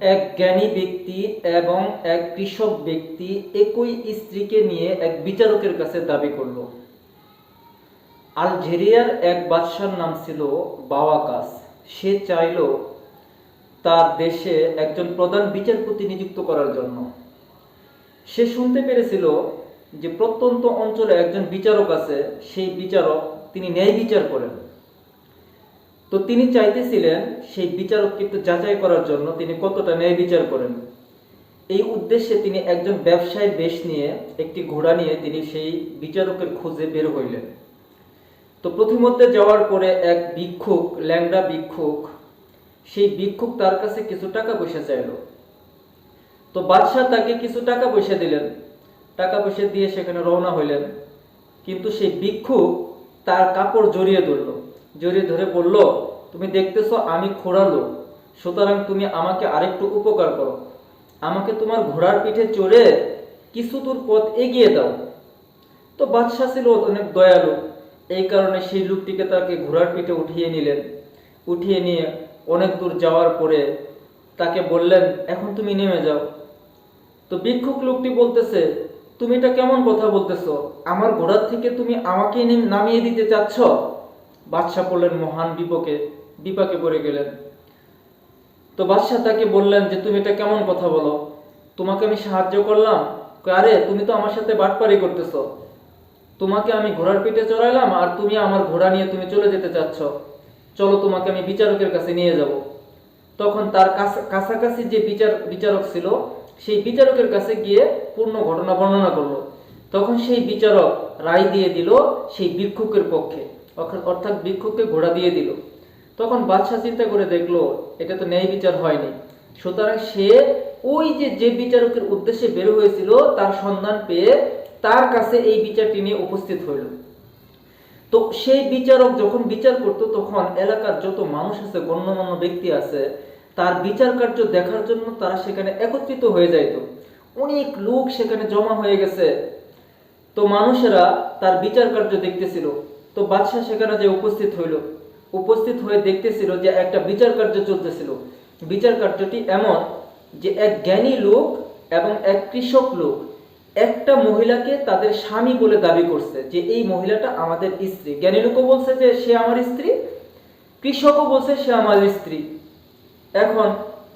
এক জ্ঞানী ব্যক্তি এবং এক কৃষক ব্যক্তি একই স্ত্রীকে নিয়ে এক বিচারকের কাছে দাবি করল। আলজেরিয়ার এক বাদশার নাম ছিল বাওয়াকাস। সে চাইল তার দেশে একজন প্রধান বিচারপতি নিযুক্ত করার জন্য। সে শুনতে পেরেছিল যে প্রত্যন্ত অঞ্চলে একজন বিচারক আছে, সেই বিচারক তিনি ন্যায় বিচার করেন। তো তিনি চাইতেছিলেন সেই বিচারক কিন্তু যাচাই করার জন্য তিনি কতটা ন্যায় বিচার করেন। এই উদ্দেশ্যে তিনি একজন ব্যবসায়ী বেশ নিয়ে একটি ঘোড়া নিয়ে তিনি সেই বিচারকের খোঁজে বের হইলেন। তো প্রতিমধ্যে যাওয়ার পরে এক ভিক্ষুক, ল্যাংড়া ভিক্ষুক, সেই ভিক্ষুক তার কাছে কিছু টাকা পয়সা চাইলো। তো বাদশাহ তাকে কিছু টাকা পয়সা দিলেন। টাকা পয়সা দিয়ে সেখানে রওনা হইলেন। কিন্তু সেই ভিক্ষুক তার কাপড় জড়িয়ে ধরলো। জড়িয়ে ধরে বলল, তুমি দেখতেছো আমি খোড়ালো সুতরাং তুমি আমাকে আরেকটু উপকার করো। আমাকে তোমার ঘোড়ার পিঠে চড়ে কিছু দূর পথ এগিয়ে দাও। তো বাদশাহ ছিল অনেক দয়ালু। এই কারণে সেই লোকটিকে তাকে ঘোড়ার পিঠে উঠিয়ে নিলেন। উঠিয়ে নিয়ে অনেক দূর যাওয়ার পরে তাকে বললেন, এখন তুমি নেমে যাও। তো ভিক্ষুক লোকটি বলতেছে, তুমি এটা কেমন কথা বলতেছো? আমার ঘোড়ার থেকে তুমি আমাকে নেম- নামিয়ে দিতে চাচ্ছ? বাদশাহ পড়লেন মহান বিপকে, বিপাকে পড়ে গেলেন। তো বাদশাহ তাকে বললেন যে, তুমি এটা কেমন কথা বলো? তোমাকে আমি সাহায্য করলাম? আরে, তুমি তো আমার সাথে বাটপারি করতেছো। তোমাকে আমি ঘোড়ার পিঠে চড়াইলাম আর তুমি আমার ঘোড়া নিয়ে তুমি চলে যেতে চাচ্ছ। চলো, তোমাকে আমি বিচারকের কাছে নিয়ে যাব। তখন তার কাছা- কাছাকাছি যে বিচার, বিচারক ছিল, সেই বিচারকের কাছে গিয়ে পূর্ণ ঘটনা বর্ণনা করল। তখন সেই বিচারক রায় দিয়ে দিল সেই ভিক্ষুকের পক্ষে। অর্থাৎ- ভিক্ষুককে ঘোড়া দিয়ে দিল। তখন বাদশাহ চিন্তা করে দেখল, এটা তো ন্যায় বিচার হয়নি। সুতরাং সে ওই যে যে বিচারকের উদ্দেশ্যে বের হয়েছিল, তার সন্ধান পেয়ে তার কাছে এই বিচারটি নিয়ে উপস্থিত হইল। তো সেই বিচারক যখন বিচার করত, তখন এলাকার যত মানুষ আছে, গণ্যমান্য ব্যক্তি আছে, তার বিচার কার্য দেখার জন্য তারা সেখানে একত্রিত হয়ে যাইত। অনেক লোক সেখানে জমা হয়ে গেছে। তো মানুষেরা তার বিচার কার্য দেখতেছিল। তো বাদশাহ সেখানে যে উপস্থিত হইল, উপস্থিত হয়ে দেখতেছিল যে একটা বিচার কার্য চলতেছিল। বিচার কার্যটি এমন যে এক জ্ঞানী লোক এবং এক কৃষক লোক একটা মহিলাকে তাদের স্বামী বলে দাবি করছে যে এই মহিলাটা আমাদের স্ত্রী। জ্ঞানী লোকও বলছে যে সে আমার স্ত্রী, কৃষকও বলছে সে আমার স্ত্রী। এখন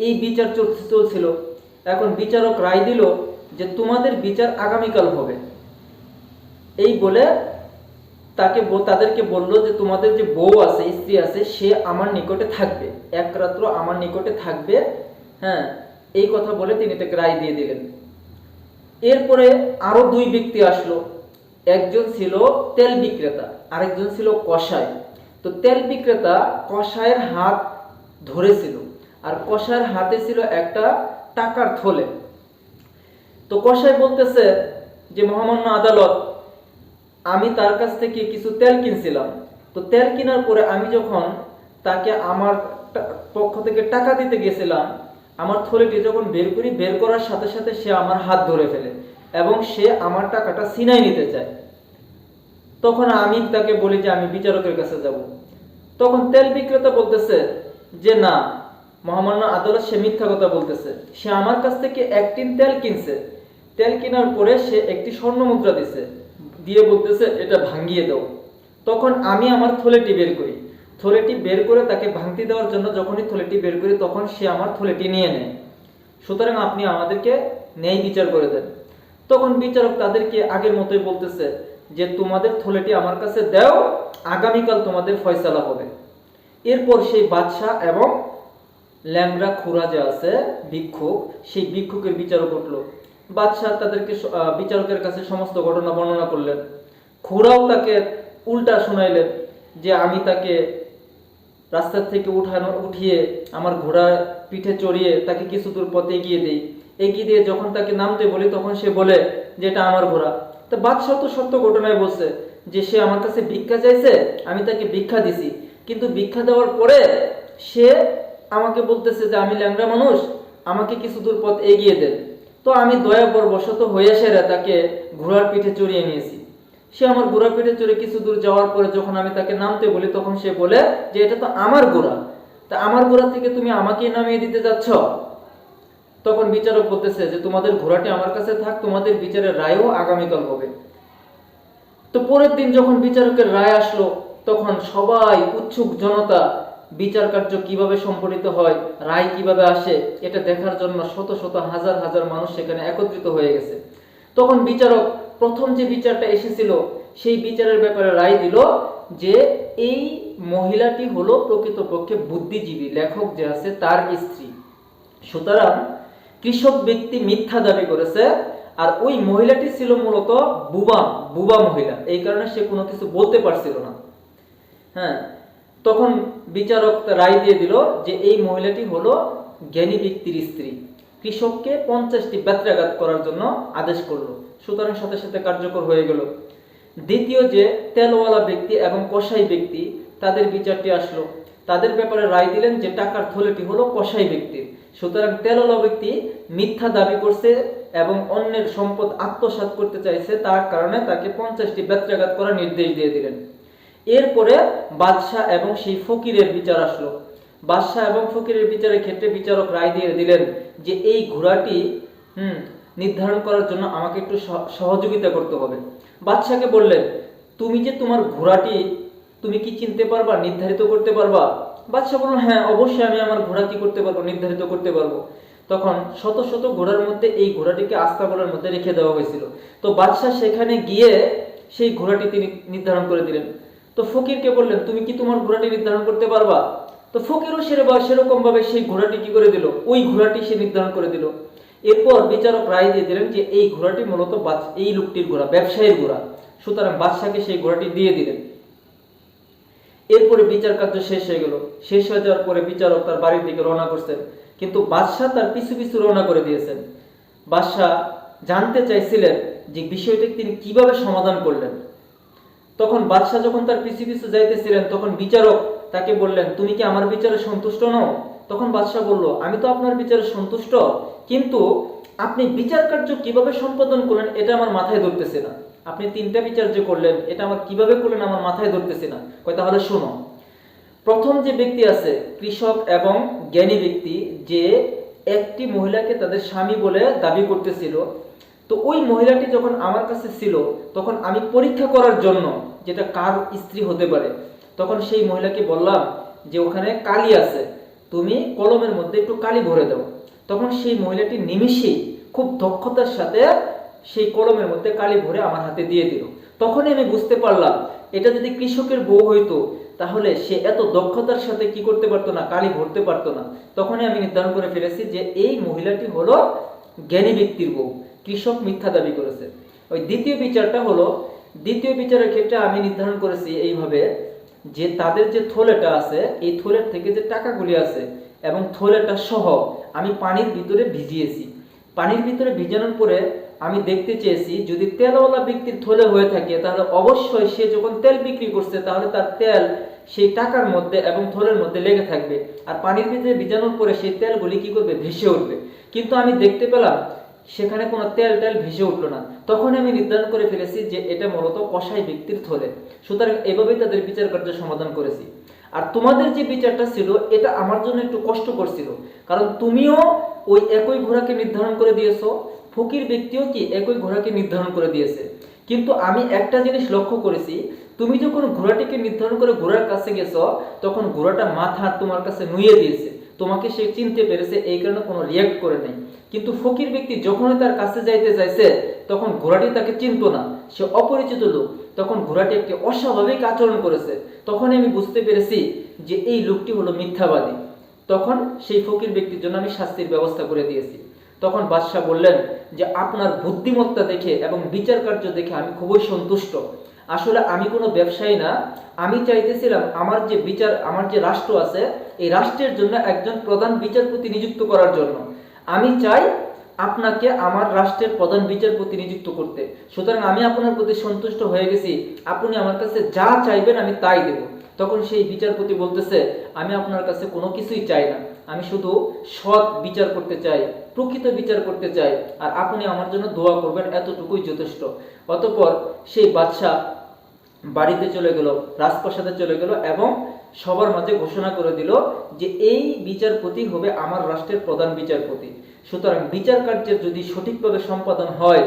এই বিচার চলছিল। এখন বিচারক রায় দিল যে তোমাদের বিচার আগামীকাল হবে। এই বলে তাকে তাদেরকে বলল যে, তোমাদের যে বউ আছে, স্ত্রী আছে, সে আমার নিকটে থাকবে। এক রাত্র আমার নিকটে থাকবে। হ্যাঁ এই কথা বলে তিনি তাকে রায় দিয়ে দিলেন। এরপরে আরও দুই ব্যক্তি আসলো। একজন ছিল তেল বিক্রেতা, আরেকজন ছিল কসাই। তো তেল বিক্রেতা কসাইয়ের হাত ধরেছিল, আর কসাইয়ের হাতে ছিল একটা টাকার থলে। তো কসাই বলতেছে যে, মহামান্য আদালত আমি তার কাছ থেকে কিছু তেল কিনছিলাম। তো তেল কেনার পরে আমি যখন তাকে আমার পক্ষ থেকে টাকা দিতে গেছিলাম, আমার থলিটি যখন বের করি, বের করার সাথে সাথে সে আমার হাত ধরে ফেলে এবং সে আমার টাকাটা সিনাই নিতে চায়। তখন আমি তাকে বলি যে, আমি বিচারকের কাছে যাব। তখন তেল বিক্রেতা বলতেছে যে, না, মহামান্য আদালত সে মিথ্যা কথা বলতেছে। সে আমার কাছ থেকে এক টিন তেল কিনছে। তেল কেনার পরে সে একটি স্বর্ণ মুদ্রা দিছে। দিয়ে বলতেছে, এটা ভাঙিয়ে দাও। তখন আমি আমার থলেটি বের করি। থলেটি বের করে তাকে ভাঙতি দেওয়ার জন্য যখনই থলেটি বের করি, তখন সে আমার থলেটি নিয়ে নেয়। সুতরাং আপনি আমাদেরকে ন্যায় বিচার করে দেন। তখন বিচারক তাদেরকে আগের মতোই বলতেছে যে, তোমাদের থলেটি আমার কাছে দাও, আগামীকাল তোমাদের ফয়সালা হবে। এরপর সেই বাদশাহ এবং ল্যাংরা খুরা যে আছে, ভিক্ষুক। সেই ভিক্ষুকের বিচারক উঠল বাদশাহ তাদেরকে বিচারকের কাছে সমস্ত ঘটনা বর্ণনা করলেন। খুরাও তাকে উল্টা শোনাইলেন যে আমি তাকে রাস্তার থেকে উঠানো, উঠিয়ে আমার ঘোড়া পিঠে চড়িয়ে তাকে কিছু দূর পথে এগিয়ে দিই। এগিয়ে দিয়ে যখন তাকে নামতে বলি, তখন সে বলে যে এটা আমার ঘোড়া। তো বাদশাহ তো সত্য ঘটনায় বলছে যে সে আমার কাছে ভিক্ষা চাইছে, আমি তাকে ভিক্ষা দিছি। কিন্তু ভিক্ষা দেওয়ার পরে সে আমাকে বলতেছে যে আমি ল্যাংড়া মানুষ, আমাকে কিছু দূর পথ এগিয়ে দেন তো আমি দয়াবর বশত হয়ে সেরা তাকে ঘোড়ার পিঠে চড়িয়ে নিয়েছি। সে আমার ঘোড়া পিঠে চড়ে কিছু দূর যাওয়ার পরে যখন আমি তাকে নামতে বলি, তখন সে বলে যে, এটা তো আমার ঘোড়া। তা আমার ঘোড়া থেকে তুমি আমাকেই নামিয়ে দিতে যাচ্ছ? তখন বিচারক বলতেছে যে, তোমাদের ঘোড়াটি আমার কাছে থাক, তোমাদের বিচারের রায়ও আগামীকাল হবে। তো পরের দিন যখন বিচারকের রায় আসলো, তখন সবাই উৎসুক জনতা বিচার কার্য কীভাবে সম্পন্ন হয়, রায় কীভাবে আসে, এটা দেখার জন্য শত শত হাজার হাজার মানুষ সেখানে একত্রিত হয়ে গেছে। তখন বিচারক প্রথম যে বিচারটা এসেছিল, সেই বিচারের ব্যাপারে রায় দিল যে এই মহিলাটি হলো প্রকৃতপক্ষে বুদ্ধিজীবী, লেখক যে আছে তার স্ত্রী। সুতরাং কৃষক ব্যক্তি মিথ্যা দাবি করেছে আর ওই মহিলাটি ছিল মূলত বুবা বুবা মহিলা। এই কারণে সে কোনো কিছু বলতে পারছিল না। হ্যাঁ তখন বিচারক রায় দিয়ে দিল যে এই মহিলাটি হলো জ্ঞানী ব্যক্তির স্ত্রী। কৃষককে পঞ্চাশটি ব্যত্রাঘাত করার জন্য আদেশ করল। সুতরাং সাথে সাথে কার্যকর হয়ে গেল। দ্বিতীয় যে তেলওয়ালা ব্যক্তি এবং কসাই ব্যক্তি, তাদের বিচারটি আসলো। তাদের ব্যাপারে রায় দিলেন যে টাকার থলেটি হলো কসাই ব্যক্তির। সুতরাং তেলওয়ালা ব্যক্তি মিথ্যা দাবি করছে এবং অন্যের সম্পদ আত্মসাৎ করতে চাইছে, তার কারণে তাকে পঞ্চাশটি ব্যত্রাঘাত করার নির্দেশ দিয়ে দিলেন। এরপরে বাদশাহ এবং সেই ফকিরের বিচার আসলো। বাদশাহ এবং ফকিরের বিচারের ক্ষেত্রে বিচারক রায় দিয়ে দিলেন যে এই ঘোড়াটি, হুম, নির্ধারণ করার জন্য আমাকে একটু সহযোগিতা করতে হবে। বাদশাকে বললেন, তুমি যে তোমার ঘোড়াটি, তুমি কি চিনতে পারবা, নির্ধারিত করতে পারবা? বাদশাহ বলল হ্যাঁ অবশ্যই আমি আমার ঘোড়া কি করতে পারব, নির্ধারিত করতে পারব। তখন শত শত ঘোড়ার মধ্যে এই ঘোড়াটিকে আস্তাবলের মধ্যে রেখে দেওয়া হয়েছিল। তো বাদশাহ সেখানে গিয়ে সেই ঘোড়াটি তিনি নির্ধারণ করে দিলেন। তো ফকিরকে বললেন, তুমি কি তোমার ঘোড়াটি নির্ধারণ করতে পারবা? তো ফকিরও সেরকম সেরকম ভাবে সেই ঘোড়াটি কি করে দিল? ওই ঘোড়াটি সে নির্ধারণ করে দিল। এরপর বিচারক রায় দিয়ে দিলেন যে, এই ঘোড়াটি মূলত এই লোকটির ঘোড়া, ব্যবসায়ীর ঘোড়া। সুতরাং বাদশাকে সেই ঘোড়াটি দিয়ে দিলেন। এরপরে বিচার কার্য শেষ হয়ে গেল। শেষ হয়ে যাওয়ার পরে বিচারক তার বাড়ির দিকে রওনা করছেন। কিন্তু বাদশাহ তার পিছু পিছু রওনা করে দিয়েছেন। বাদশাহ জানতে চাইছিলেন যে, বিষয়টি তিনি কীভাবে সমাধান করলেন। তখন বাদশাহ যখন তার পিছু পিছু যাইতেছিলেন, তখন বিচারক তাকে বললেন, তুমি কি আমার বিচারে সন্তুষ্ট নও? তখন বাদশাহ বলল, আমি তো আপনার বিচারে সন্তুষ্ট, কিন্তু আপনি বিচার কার্য কীভাবে সম্পাদন করলেন এটা আমার মাথায় ধরতেছে না। আপনি তিনটা বিচার যে করলেন, এটা আমার কীভাবে করলেন আমার মাথায় ধরতেছে না। কয়, তাহলে শোনো। প্রথম যে ব্যক্তি আছে, কৃষক এবং জ্ঞানী ব্যক্তি, যে একটি মহিলাকে তাদের স্বামী বলে দাবি করতেছিল তো ওই মহিলাটি যখন আমার কাছে ছিল, তখন আমি পরীক্ষা করার জন্য যেটা কার স্ত্রী হতে পারে, তখন সেই মহিলাকে বললাম যে ওখানে কালি আছে, তুমি কলমের মধ্যে একটু কালি ভরে দাও। তখন সেই মহিলাটি নিমিষেই খুব দক্ষতার সাথে সেই কলমের মধ্যে কালি ভরে আমার হাতে দিয়ে দিল। তখনই আমি বুঝতে পারলাম, এটা যদি কৃষকের বউ হইতো, তাহলে সে এত দক্ষতার সাথে কি করতে পারতো না, কালি ভরতে পারতো না। তখনই আমি নির্ধারণ করে ফেলেছি যে এই মহিলাটি হলো জ্ঞানী ব্যক্তির বউ। কৃষক মিথ্যা দাবি করেছে। ওই দ্বিতীয় বিচারটা হলো, দ্বিতীয় বিচারের ক্ষেত্রে আমি নির্ধারণ করেছি এইভাবে যে তাদের যে থলেটা আছে, এই থলের থেকে যে টাকাগুলি আছে এবং থলেটা সহ আমি পানির ভিতরে ভিজিয়েছি। পানির ভিতরে ভিজানোর পরে আমি দেখতে চেয়েছি, যদি তেলওয়ালা ব্যক্তির থলে হয়ে থাকে, তাহলে অবশ্যই সে যখন তেল বিক্রি করছে, তাহলে তার তেল সেই টাকার মধ্যে এবং থলের মধ্যে লেগে থাকবে। আর পানির ভিতরে ভিজানোর পরে সেই তেলগুলি কি করবে? ভেসে উঠবে। কিন্তু আমি দেখতে পেলাম সেখানে কোনো তেল টেল ভেসে উঠল না। তখন আমি নির্ধারণ করে ফেলেছি যে এটা মূলত কসাই ব্যক্তির থলে। সুতরাং এভাবেই তাদের বিচার কার্য সমাধান করেছি। আর তোমাদের যে বিচারটা ছিল, এটা আমার জন্য একটু কষ্ট করছিল কারণ তুমিও ওই একই ঘোড়াকে নির্ধারণ করে দিয়েছ, ফকির ব্যক্তিও কি একই ঘোড়াকে নির্ধারণ করে দিয়েছে। কিন্তু আমি একটা জিনিস লক্ষ্য করেছি, তুমি যখন ঘোড়াটিকে নির্ধারণ করে ঘোড়ার কাছে গেছো, তখন ঘোড়াটা মাথা তোমার কাছে নুয়ে দিয়েছে। তোমাকে সে চিনতে পেরেছে, এই কারণে কোনো রিয়াক্ট করে নাই। কিন্তু ফকির ব্যক্তি যখনই তার কাছে যাইতে চাইছে, তখন ঘোড়াটি তাকে চিনতো না। সে অপরিচিত লোক। তখন ঘোড়াটি একটি অস্বাভাবিক আচরণ করেছে। তখনই আমি বুঝতে পেরেছি যে এই লোকটি হলো মিথ্যাবাদী। তখন সেই ফকির ব্যক্তির জন্য আমি শাস্তির ব্যবস্থা করে দিয়েছি। তখন বাদশাহ বললেন যে, আপনার বুদ্ধিমত্তা দেখে এবং বিচার কার্য দেখে আমি খুবই সন্তুষ্ট। আসলে আমি কোনো ব্যবসায়ী না, আমি চাইতেছিলাম আমার যে বিচার, আমার যে রাষ্ট্র আছে, এই রাষ্ট্রের জন্য একজন প্রধান বিচারপতি নিযুক্ত করার জন্য। আমি চাই আপনাকে আমার রাষ্ট্রের প্রধান বিচারপতি নিযুক্ত করতে। সুতরাং আমি আপনার প্রতি সন্তুষ্ট হয়ে গেছি। আপনি আমার কাছে যা চাইবেন আমি তাই দেব। তখন সেই বিচারপতি বলতেছে, আমি আপনার কাছে কোনো কিছুই চাই না। আমি শুধু সৎ বিচার করতে চাই। প্রকৃত বিচার করতে চাই আর আপনি আমার জন্য দোয়া করবেন, এতটুকুই যথেষ্ট। অতঃপর সেই বাদশাহ বাড়িতে চলে গেল, রাজপ্রাসাদে চলে গেল, এবং সবার মাঝে ঘোষণা করে দিল যে এই বিচারপতি হবে আমার রাষ্ট্রের প্রধান বিচারপতি। সুতরাং বিচার কার্যের যদি সঠিকভাবে সম্পাদন হয়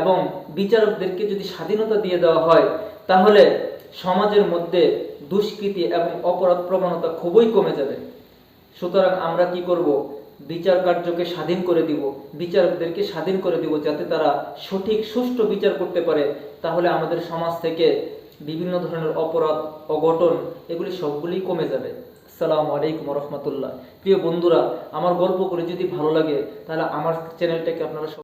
এবং বিচারকদেরকে যদি স্বাধীনতা দিয়ে দেওয়া হয়, তাহলে সমাজের মধ্যে দুষ্কৃতি এবং অপরাধ প্রবণতা খুবই কমে যাবে। সুতরাং আমরা কি করব? বিচার কার্যকে স্বাধীন করে দিব, বিচারকদেরকে স্বাধীন করে দিব যাতে তারা সঠিক, সুষ্ঠু বিচার করতে পারে, তাহলে আমাদের সমাজ থেকে বিভিন্ন ধরনের অপরাধ, অঘটন, এগুলি সবগুলি কমে যাবে। আসসালামু আলাইকুম রহমতুল্লাহ। প্রিয় বন্ধুরা, আমার গল্প করে যদি ভালো লাগে, তাহলে আমার চ্যানেলটাকে আপনারা